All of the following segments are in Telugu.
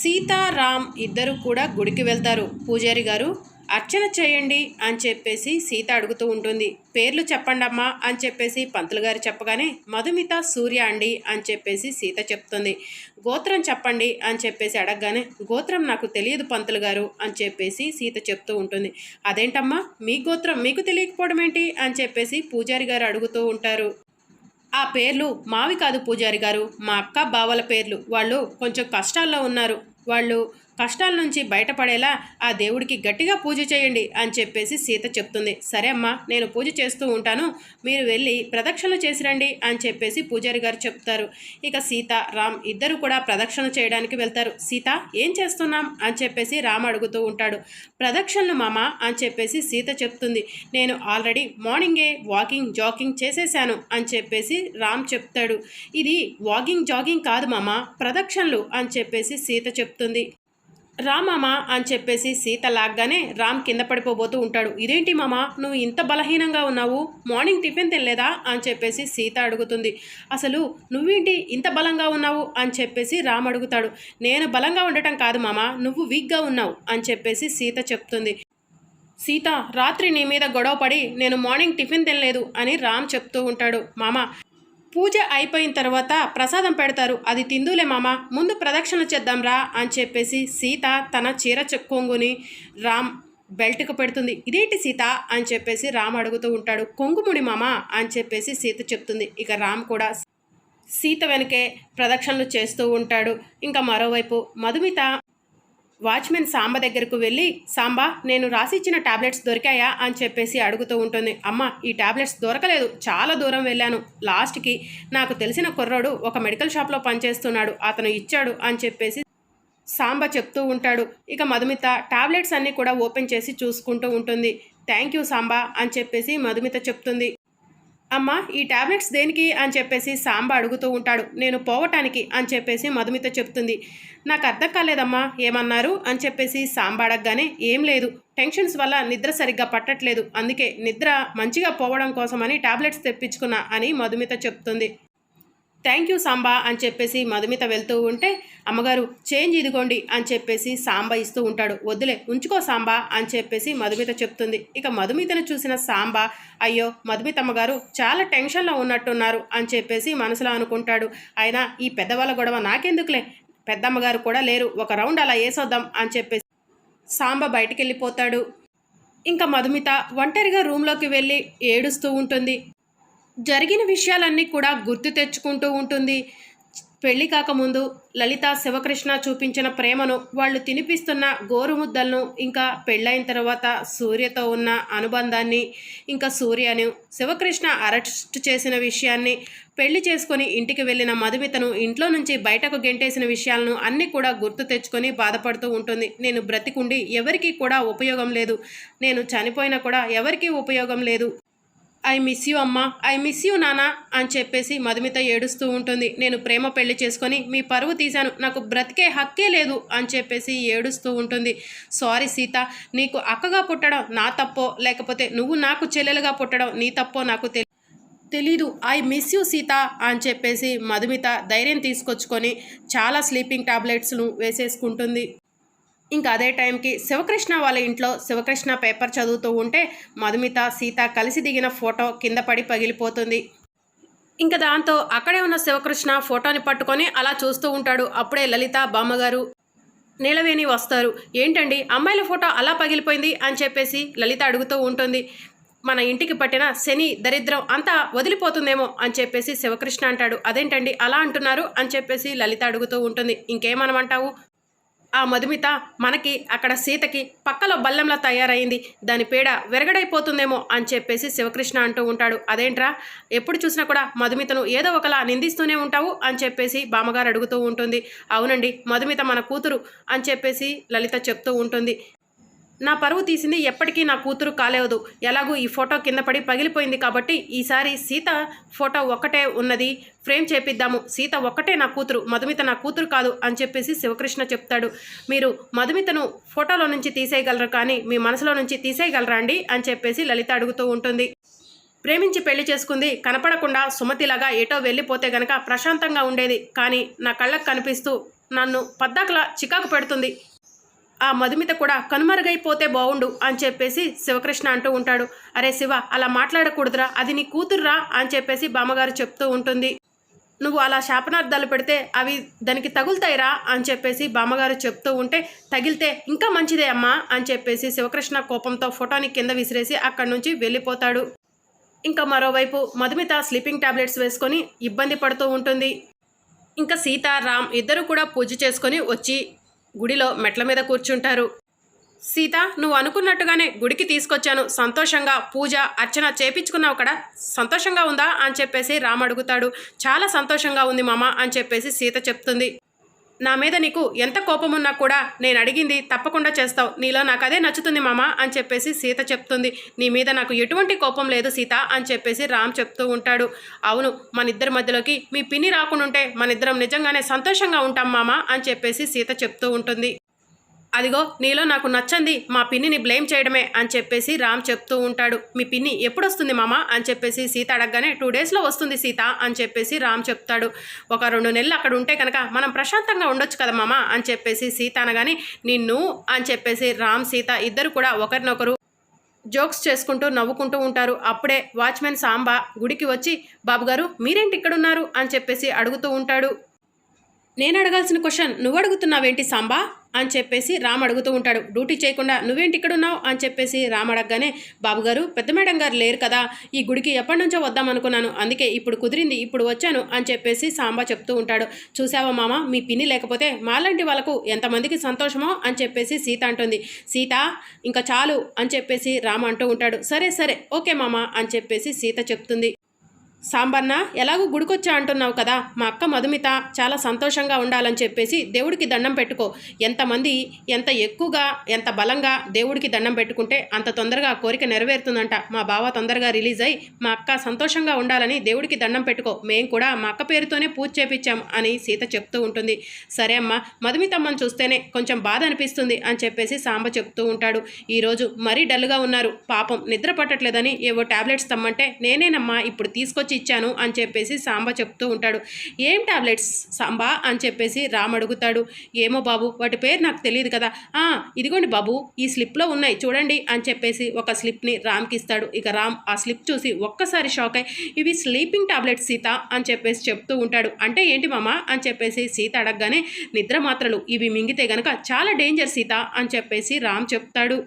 సీతారాం ఇద్దరు కూడా గుడికి వెళ్తారు. పూజారి గారు అర్చన చేయండి అని చెప్పేసి సీత అడుగుతూ ఉంటుంది. పేర్లు చెప్పండమ్మా అని చెప్పేసి పంతులు గారు చెప్పగానే మధుమిత సూర్య అండి అని చెప్పేసి సీత చెప్తుంది. గోత్రం చెప్పండి అని చెప్పేసి అడగగానే గోత్రం నాకు తెలియదు పంతులు గారు అని చెప్పేసి సీత చెప్తూ ఉంటుంది. అదేంటమ్మా? మీ గోత్రం మీకు తెలియకపోవడం ఏంటి అని చెప్పేసి పూజారి గారు అడుగుతూ ఉంటారు. ఆ పేర్లు మావి కాదు పూజారి గారు. మా అక్క బావల పేర్లు. వాళ్ళు కొంచెం కష్టాల్లో ఉన్నారు. వాళ్ళు కష్టాల నుంచి బయటపడేలా ఆ దేవుడికి గట్టిగా పూజ చేయండి అని చెప్పేసి సీత చెప్తుంది. సరే అమ్మా నేను పూజ చేస్తూ ఉంటాను. మీరు వెళ్ళి ప్రదక్షిణలు చేసిరండి అని చెప్పేసి పూజారి గారు చెప్తారు. ఇక సీత రామ్ ఇద్దరు కూడా ప్రదక్షిణ చేయడానికి వెళ్తారు. సీత ఏం చేస్తున్నాం? అని చెప్పేసి రామ్ అడుగుతూ ఉంటాడు. ప్రదక్షిణలు మామ అని చెప్పేసి సీత చెప్తుంది. నేను ఆల్రెడీ మార్నింగే వాకింగ్ జాగింగ్ చేసేసాను అని చెప్పేసి రామ్ చెప్తాడు. ఇది వాకింగ్ జాగింగ్ కాదు మామ ప్రదక్షిణలు అని చెప్పేసి సీత చెప్తుంది. రామామ అని చెప్పేసి సీత లాగ్గానే రామ్ కింద పడిపోబోతూ ఉంటాడు. ఇదేంటి మామ? నువ్వు ఇంత బలహీనంగా ఉన్నావు? మార్నింగ్ టిఫిన్ తినలేదా? అని చెప్పేసి సీత అడుగుతుంది. అసలు నువ్వేంటి ఇంత బలంగా ఉన్నావు? అని చెప్పేసి రామ్ అడుగుతాడు. నేను బలంగా ఉండటం కాదు మామ నువ్వు వీక్గా ఉన్నావు అని చెప్పేసి సీత చెప్తుంది. సీత రాత్రి నీ మీద గొడవ పడి నేను మార్నింగ్ టిఫిన్ తినలేదు అని రామ్ చెప్తూ ఉంటాడు. మామ పూజ అయిపోయిన తర్వాత ప్రసాదం పెడతారు. అది తిందులే మామ ముందు ప్రదక్షిణ చేద్దాంరా అని చెప్పేసి సీత తన చీర కొంగుని రామ్ బెల్ట్కు పెడుతుంది. ఇదేంటి సీత అని చెప్పేసి రామ్ అడుగుతూ ఉంటాడు. కొంగుముడి మామ అని చెప్పేసి సీత చెప్తుంది. ఇక రామ్ కూడా సీత వెనకే ప్రదక్షిణలు చేస్తూ ఉంటాడు. ఇంకా మరోవైపు మధుమిత వాచ్మెన్ సాంబ దగ్గరకు వెళ్ళి సాంబా నేను రాసిచ్చిన టాబ్లెట్స్ దొరికాయా? అని చెప్పేసి అడుగుతూ ఉంటుంది. అమ్మ ఈ టాబ్లెట్స్ దొరకలేదు. చాలా దూరం వెళ్ళాను. లాస్ట్కి నాకు తెలిసిన కుర్రోడు ఒక మెడికల్ షాప్లో పనిచేస్తున్నాడు. అతను ఇచ్చాడు అని చెప్పేసి సాంబ చెప్తూ ఉంటాడు. ఇక మధుమిత టాబ్లెట్స్ అన్నీ కూడా ఓపెన్ చేసి చూసుకుంటూ ఉంటుంది. థ్యాంక్ యూ సాంబా అని చెప్పేసి మధుమిత చెప్తుంది. అమ్మ ఈ టాబ్లెట్స్ దేనికి? అని చెప్పేసి సాంబ అడుగుతూ ఉంటాడు. నేను పోవటానికి అని చెప్పేసి మధుమిత చెప్తుంది నాకు అర్థం కాలేదమ్మా ఏమన్నారు? అని చెప్పేసి సాంబ అడగగానే ఏం లేదు. టెన్షన్స్ వల్ల నిద్ర సరిగ్గా పట్టట్లేదు. అందుకే నిద్ర మంచిగా పోవడం కోసమని టాబ్లెట్స్ తెప్పించుకున్నా అని మధుమిత చెప్తుంది. థ్యాంక్ యూ సాంబా అని చెప్పేసి మధుమిత వెళ్తూ ఉంటే అమ్మగారు చేంజ్ ఇదిగోండి అని చెప్పేసి సాంబ ఇస్తూ ఉంటాడు. వద్దులే ఉంచుకో సాంబా అని చెప్పేసి మధుమిత చెప్తుంది. ఇక మధుమితను చూసిన సాంబ అయ్యో మధుమిత అమ్మగారు చాలా టెన్షన్లో ఉన్నట్టున్నారు అని చెప్పేసి మనసులో అనుకుంటాడు. అయినా ఈ పెద్దవాళ్ళ గొడవ నాకెందుకులే? పెద్దమ్మగారు కూడా లేరు. ఒక రౌండ్ అలా వేసొద్దాం అని చెప్పేసి సాంబ బయటికి వెళ్ళిపోతాడు ఇంకా మధుమిత ఒంటరిగా రూమ్లోకి వెళ్ళి ఏడుస్తూ ఉంటుంది. జరిగిన విషయాలన్నీ కూడా గుర్తు తెచ్చుకుంటూ ఉంటుంది. పెళ్ళి కాకముందు లలిత శివకృష్ణ చూపించిన ప్రేమను వాళ్ళు తినిపిస్తున్న గోరుముద్దలను ఇంకా పెళ్ళైన తర్వాత సూర్యతో ఉన్న అనుబంధాన్ని ఇంకా సూర్యను శివకృష్ణ అరెస్ట్ చేసిన విషయాన్ని పెళ్ళి చేసుకొని ఇంటికి వెళ్ళిన మధుమితను ఇంట్లో నుంచి బయటకు గెంటేసిన విషయాలను అన్నీ కూడా గుర్తు తెచ్చుకొని బాధపడుతూ ఉంటుంది. నేను బ్రతికుండి ఎవరికీ కూడా ఉపయోగం లేదు. నేను చనిపోయినా కూడా ఎవరికీ ఉపయోగం లేదు. ఐ మిస్ యూ అమ్మా. ఐ మిస్ యూ నానా అని చెప్పేసి మధుమిత ఏడుస్తూ ఉంటుంది. నేను ప్రేమ పెళ్ళి చేసుకొని మీ పరువు తీశాను. నాకు బ్రతికే హక్కే లేదు అని చెప్పేసి ఏడుస్తూ ఉంటుంది. సారీ సీత నీకు అక్కగా పుట్టడం నా తప్పో లేకపోతే నువ్వు నాకు చెల్లెలుగా పుట్టడం నీ తప్పో నాకు తెలి తెలీదు. ఐ మిస్ యూ సీత అని చెప్పేసి మధుమిత ధైర్యం తీసుకొచ్చుకొని చాలా స్లీపింగ్ టాబ్లెట్స్ను వేసేసుకుంటుంది. ఇంకా అదే టైంకి శివకృష్ణ వాళ్ళ ఇంట్లో శివకృష్ణ పేపర్ చదువుతూ ఉంటే మధుమిత సీత కలిసి దిగిన ఫోటో కింద పడి పగిలిపోతుంది. ఇంకా దాంతో అక్కడే ఉన్న శివకృష్ణ ఫోటోని పట్టుకొని అలా చూస్తూ ఉంటాడు. అప్పుడే లలిత బామ్మగారు నీలవేణి వస్తారు. ఏంటండి అమ్మాయిల ఫోటో అలా పగిలిపోయింది? అని చెప్పేసి లలిత అడుగుతూ ఉంటుంది. మన ఇంటికి పట్టిన శని దరిద్రం అంతా వదిలిపోతుందేమో? అని చెప్పేసి శివకృష్ణ అంటాడు. అదేంటండి అలా అంటున్నారు? అని చెప్పేసి లలిత అడుగుతూ ఉంటుంది. ఇంకేమనమంటావు? ఆ మధుమిత మనకి అక్కడ సీతకి పక్కలో బల్లెంలా తయారైంది. దాని పేడ విరగడైపోతుందేమో అని చెప్పేసి శివకృష్ణ అంటూ ఉంటాడు. అదేంట్రా? ఎప్పుడు చూసినా కూడా మధుమితను ఏదో ఒకలా నిందిస్తూనే ఉంటావు అని చెప్పేసి బామ్మగారు అడుగుతూ ఉంటుంది. అవునండి మధుమిత మన కూతురు అని చెప్పేసి లలిత చెప్తూ ఉంటుంది. నా పరువు తీసింది ఎప్పటికీ నా కూతురు కాలేదు ఎలాగూ ఈ ఫోటో కింద పడి పగిలిపోయింది కాబట్టి ఈసారి సీత ఫోటో ఒక్కటే ఉన్నది. ఫ్రేమ్ చేపిద్దాము. సీత ఒక్కటే నా కూతురు. మధుమిత నా కూతురు కాదు అని చెప్పేసి శివకృష్ణ చెప్తాడు. మీరు మధుమితను ఫోటోలో నుంచి తీసేయగలరు కానీ మీ మనసులో నుంచి తీసేయగలరా అండి అని చెప్పేసి లలిత అడుగుతూ ఉంటుంది. ప్రేమించి పెళ్ళి చేసుకుంది. కనపడకుండా సుమతిలాగా ఏటో వెళ్ళిపోతే గనక ప్రశాంతంగా ఉండేది. కానీ నా కళ్ళకు కనిపిస్తూ నన్ను పద్దాకలా చికాకు పెడుతుంది. ఆ మధుమిత కూడా కనుమరుగైపోతే బావుండు అని చెప్పేసి శివకృష్ణ అంటూ ఉంటాడు. అరే శివ అలా మాట్లాడకూడదురా అది నీ కూతుర్రా అని చెప్పేసి బామ్మగారు చెప్తూ ఉంటుంది. నువ్వు అలా శాపనార్థాలు పెడితే అవి దానికి తగులుతాయిరా అని చెప్పేసి బామ్మగారు చెప్తూ ఉంటే తగిలితే ఇంకా మంచిదే అమ్మా అని చెప్పేసి శివకృష్ణ కోపంతో ఫోటోని కింద విసిరేసి అక్కడి నుంచి వెళ్ళిపోతాడు. ఇంకా మరోవైపు మధుమిత స్లీపింగ్ టాబ్లెట్స్ వేసుకొని ఇబ్బంది పడుతూ ఉంటుంది. ఇంకా సీత రామ్ ఇద్దరు కూడా పూజ చేసుకొని వచ్చి గుడిలో మెట్ల మీద కూర్చుంటారు. సీత నువ్వు అనుకున్నట్టుగానే గుడికి తీసుకొచ్చాను. సంతోషంగా పూజ అర్చన చేపించుకున్నావు కదా. సంతోషంగా ఉందా? అని చెప్పేసి రామ్ అడుగుతాడు. చాలా సంతోషంగా ఉంది మామ అని చెప్పేసి సీత చెప్తుంది. నా మీద నీకు ఎంత కోపం ఉన్నా కూడా నేను అడిగింది తప్పకుండా చేస్తావు. నీలో నాకు అదే నచ్చుతుంది మామ అని చెప్పేసి సీత చెప్తుంది. నీ మీద నాకు ఎటువంటి కోపం లేదు సీత అని చెప్పేసి రామ్ చెప్తూ ఉంటాడు. అవును మన ఇద్దరి మధ్యలోకి మీ పిన్ని రాకుండా ఉంటే మన ఇద్దరం నిజంగానే సంతోషంగా ఉంటాం మామ అని చెప్పేసి సీత చెప్తూ ఉంటుంది. అదిగో నీలో నాకు నచ్చంది మా పిన్నిని బ్లేమ్ చేయడమే అని చెప్పేసి రామ్ చెప్తూ ఉంటాడు. మీ పిన్ని ఎప్పుడు వస్తుంది మామ? అని చెప్పేసి సీత అడగగానే టూ డేస్లో వస్తుంది సీత అని చెప్పేసి రామ్ చెప్తాడు. ఒక రెండు నెలలు అక్కడ ఉంటే కనుక మనం ప్రశాంతంగా ఉండొచ్చు కదా మామ? అని చెప్పేసి సీత అనగానే నిన్ను అని చెప్పేసి రామ్ సీత ఇద్దరు కూడా ఒకరినొకరు జోక్స్ చేసుకుంటూ నవ్వుకుంటూ ఉంటారు. అప్పుడే వాచ్మెన్ సాంబా గుడికి వచ్చి బాబుగారు మీరేంటి ఇక్కడ ఉన్నారు అని చెప్పేసి అడుగుతూ ఉంటాడు. నేను అడగాల్సిన క్వశ్చన్ నువ్వు అడుగుతున్నావేంటి సాంబా? అని చెప్పేసి రామ్ అడుగుతూ ఉంటాడు. డ్యూటీ చేయకుండా నువ్వేంటి ఇక్కడ ఉన్నావు అని చెప్పేసి రామ్ అడగగానే బాబుగారు పెద్ద మేడం గారు లేరు కదా ఈ గుడికి ఎప్పటి నుంచో వద్దాం అనుకున్నాను అందుకే ఇప్పుడు కుదిరింది ఇప్పుడు వచ్చాను అని చెప్పేసి సాంబా చెప్తూ ఉంటాడు. చూసావా మామ మీ పిన్ని లేకపోతే మాలాంటి వాళ్ళకు ఎంతమందికి సంతోషమో? అని చెప్పేసి సీత అంటుంది. సీత ఇంకా చాలు అని చెప్పేసి రామ అంటూ ఉంటాడు. సరే సరే ఓకే మామ అని చెప్పేసి సీత చెప్తుంది. సాంబన్న ఎలాగో గుడికొచ్చా అంటున్నావు కదా? మా అక్క మధుమిత చాలా సంతోషంగా ఉండాలని చెప్పేసి దేవుడికి దండం పెట్టుకో. ఎంతమంది ఎంత ఎక్కువగా ఎంత బలంగా దేవుడికి దండం పెట్టుకుంటే అంత తొందరగా ఆ కోరిక నెరవేరుతుందంట. మా బావ తొందరగా రిలీజ్ అయ్యి మా అక్క సంతోషంగా ఉండాలని దేవుడికి దండం పెట్టుకో. మేము కూడా మా అక్క పేరుతోనే పూజ చేపించాం అని సీత చెప్తూ ఉంటుంది. సరే అమ్మా మధుమితమ్మని చూస్తేనే కొంచెం బాధ అనిపిస్తుంది అని చెప్పేసి సాంబ చెప్తూ ఉంటాడు. ఈరోజు మరీ డల్గా ఉన్నారు. పాపం నిద్ర పట్టట్లేదని ఏవో టాబ్లెట్స్ తమ్మంటే నేనేనమ్మా ఇప్పుడు తీసుకొచ్చి ఇచ్చాను అని చెప్పేసి సాంబ చెప్తూ ఉంటాడు. ఏం టాబ్లెట్స్ సాంబా అని చెప్పేసి రామ్ అడుగుతాడు. ఏమో బాబు వాటి పేరు నాకు తెలియదు కదా. ఆ ఇదిగోండి బాబు ఈ స్లిప్లో ఉన్నాయి చూడండి అని చెప్పేసి ఒక స్లిప్ని రామ్కి ఇస్తాడు. ఇక రామ్ ఆ స్లిప్ చూసి ఒక్కసారి షాక్ అయి ఇవి స్లీపింగ్ టాబ్లెట్స్ సీత అని చెప్పేసి చెప్తూ ఉంటాడు. అంటే ఏంటి మామ అని చెప్పేసి సీత అడగగానే నిద్ర మాత్రలు ఇవి మింగితే గనక చాలా డేంజర్ సీత అని చెప్పేసి రామ్ చెప్తాడు.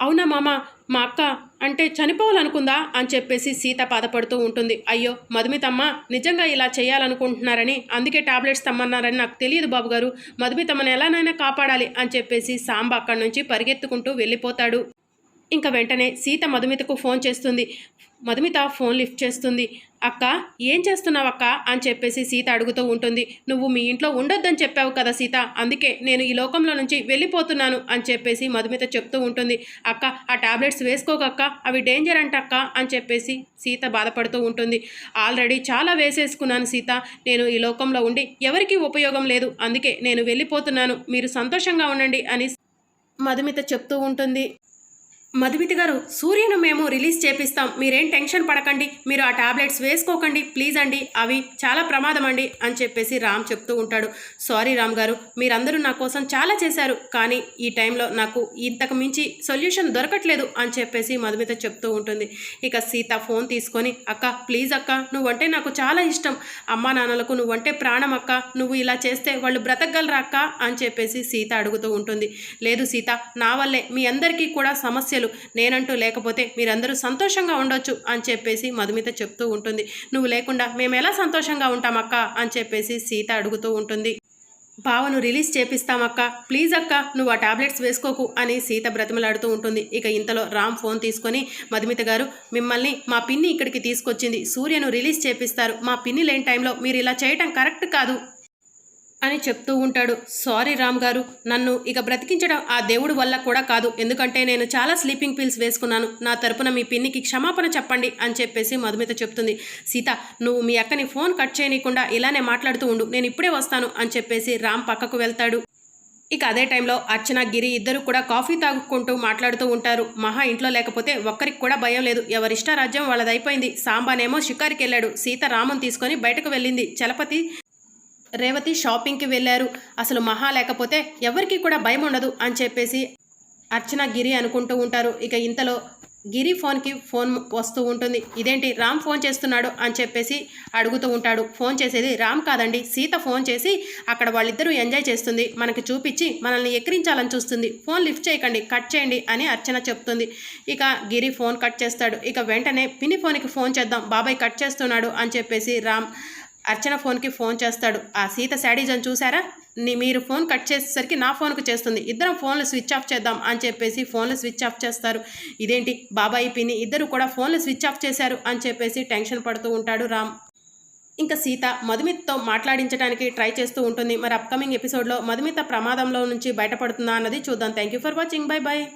అవునా మామ మా అక్క అంటే చనిపోవాలనుకుందా అని చెప్పేసి సీత బాధపడుతూ ఉంటుంది. అయ్యో మధుమితమ్మ నిజంగా ఇలా చేయాలనుకుంటున్నారని అందుకే టాబ్లెట్స్ తమ్మన్నారని నాకు తెలియదు బాబుగారు. మధుమితమ్మని ఎలానైనా కాపాడాలి అని చెప్పేసి సాంబ అక్కడి నుంచి పరిగెత్తుకుంటూ వెళ్ళిపోతాడు. ఇంకా వెంటనే సీత మధుమితకు ఫోన్ చేస్తుంది. మధుమిత ఫోన్ లిఫ్ట్ చేస్తుంది. అక్క ఏం చేస్తున్నావు అక్క? అని చెప్పేసి సీత అడుగుతూ ఉంటుంది. నువ్వు మీ ఇంట్లో ఉండొద్దని చెప్పావు కదా సీత. అందుకే నేను ఈ లోకంలో నుంచి వెళ్ళిపోతున్నాను అని చెప్పేసి మధుమిత చెప్తూ ఉంటుంది. అక్క ఆ టాబ్లెట్స్ వేసుకోకక్క అవి డేంజర్ అంట అక్క అని చెప్పేసి సీత బాధపడుతూ ఉంటుంది. ఆల్రెడీ చాలా వేసేసుకున్నాను సీత. నేను ఈ లోకంలో ఉండి ఎవరికీ ఉపయోగం లేదు. అందుకే నేను వెళ్ళిపోతున్నాను. మీరు సంతోషంగా ఉండండి అని మధుమిత చెప్తూ ఉంటుంది. మధుమితి గారు సూర్యను మేము రిలీజ్ చేపిస్తాం. మీరేం టెన్షన్ పడకండి. మీరు ఆ టాబ్లెట్స్ వేసుకోకండి. ప్లీజ్ అండి. అవి చాలా ప్రమాదం అండి అని చెప్పేసి రామ్ చెప్తూ ఉంటాడు. సారీ రామ్ గారు మీరందరూ నా కోసం చాలా చేశారు. కానీ ఈ టైంలో నాకు ఇంతకు మించి సొల్యూషన్ దొరకట్లేదు అని చెప్పేసి మధుమిత చెప్తూ ఉంటుంది. ఇక సీత ఫోన్ తీసుకొని అక్క ప్లీజ్ అక్క నువ్వంటే నాకు చాలా ఇష్టం. అమ్మా నాన్నలకు నువ్వంటే ప్రాణం అక్క. నువ్వు ఇలా చేస్తే వాళ్ళు బ్రతకగలరా అక్క? అని చెప్పేసి సీత అడుగుతూ ఉంటుంది. లేదు సీత నా వల్లే. మీ అందరికీ కూడా సమస్య సమస్యలు నేనంటూ లేకపోతే మీరందరూ సంతోషంగా ఉండొచ్చు అని చెప్పేసి మధుమిత చెప్తూ ఉంటుంది. నువ్వు లేకుండా మేము ఎలా సంతోషంగా ఉంటామక్క అని చెప్పేసి సీత అడుగుతూ ఉంటుంది. బావను రిలీజ్ చేపిస్తామక్క. ప్లీజ్ అక్క నువ్వు ఆ టాబ్లెట్స్ వేసుకోకు అని సీత బ్రతిమలాడుతూ ఉంటుంది. ఇక ఇంతలో రామ్ ఫోన్ తీసుకొని మధుమిత గారు మిమ్మల్ని మా పిన్ని ఇక్కడికి తీసుకొచ్చింది. సూర్యను రిలీజ్ చేపిస్తారు. మా పిన్ని లేని టైంలో మీరు ఇలా చేయటం కరెక్ట్ కాదు. అని చెప్తూ ఉంటాడు. సారీ రామ్ గారు నన్ను ఇక బ్రతికించడం ఆ దేవుడు వల్ల కూడా కాదు. ఎందుకంటే నేను చాలా స్లీపింగ్ పిల్స్ వేసుకున్నాను. నా తరపున మీ పిన్నికి క్షమాపణ చెప్పండి అని చెప్పేసి మధుమిత చెప్తుంది. సీత నువ్వు మీ అక్కని ఫోన్ కట్ చేయనీయకుండా ఇలానే మాట్లాడుతూ ఉండు. నేను ఇప్పుడే వస్తాను అని చెప్పేసి రామ్ పక్కకు వెళ్తాడు. ఇక అదే టైంలో అర్చన గిరి ఇద్దరు కూడా కాఫీ తాగుకుంటూ మాట్లాడుతూ ఉంటారు. మహా ఇంట్లో లేకపోతే ఒక్కరికి కూడా భయం లేదు. ఎవరిష్టారాజ్యం వాళ్ళదైపోయింది. సాంబానేమో షికారికి వెళ్ళాడు సీత రామం తీసుకొని బయటకు వెళ్ళింది. చలపతి రేవతి షాపింగ్కి వెళ్ళారు. అసలు మహా లేకపోతే ఎవరికి కూడా భయం ఉండదు అని చెప్పేసి అర్చన గిరి అనుకుంటూ ఉంటారు. ఇక ఇంతలో గిరి ఫోన్కి ఫోన్ వస్తూ ఉంటుంది. ఇదేంటి రామ్ ఫోన్ చేస్తున్నాడు అని చెప్పేసి అడుగుతూ ఉంటాడు. ఫోన్ చేసేది రామ్ కాదండి. సీత ఫోన్ చేసి అక్కడ వాళ్ళిద్దరూ ఎంజాయ్ చేస్తుంది. మనకి చూపించి మనల్ని ఎక్కిరించాలని చూస్తుంది. ఫోన్ లిఫ్ట్ చేయకండి కట్ చేయండి అని అర్చన చెప్తుంది. ఇక గిరి ఫోన్ కట్ చేస్తాడు. ఇక వెంటనే పిన్ని ఫోన్కి ఫోన్ చేద్దాం. బాబాయ్ కట్ చేస్తున్నాడు అని చెప్పేసి రామ్ అర్చన ఫోన్కి ఫోన్ చేస్తాడు. ఆ సీత శాడీజన్ చూసారా నీ మీరు ఫోన్ కట్ చేసేసరికి నా ఫోన్కు చేస్తుంది. ఇద్దరం ఫోన్లు స్విచ్ ఆఫ్ చేద్దాం అని చెప్పేసి ఫోన్లు స్విచ్ ఆఫ్ చేస్తారు. ఇదేంటి? బాబాయి పిన్ని ఇద్దరు కూడా ఫోన్లు స్విచ్ ఆఫ్ చేశారు అని చెప్పేసి టెన్షన్ పడుతూ ఉంటాడు రామ్. ఇంకా సీత మధుమిత్తో మాట్లాడించడానికి ట్రై చేస్తూ ఉంటుంది. మరి అప్కమింగ్ ఎపిసోడ్లో మధుమిత ప్రమాదంలో నుంచి బయటపడుతుందా అన్నది చూద్దాం. Thank you for watching bye bye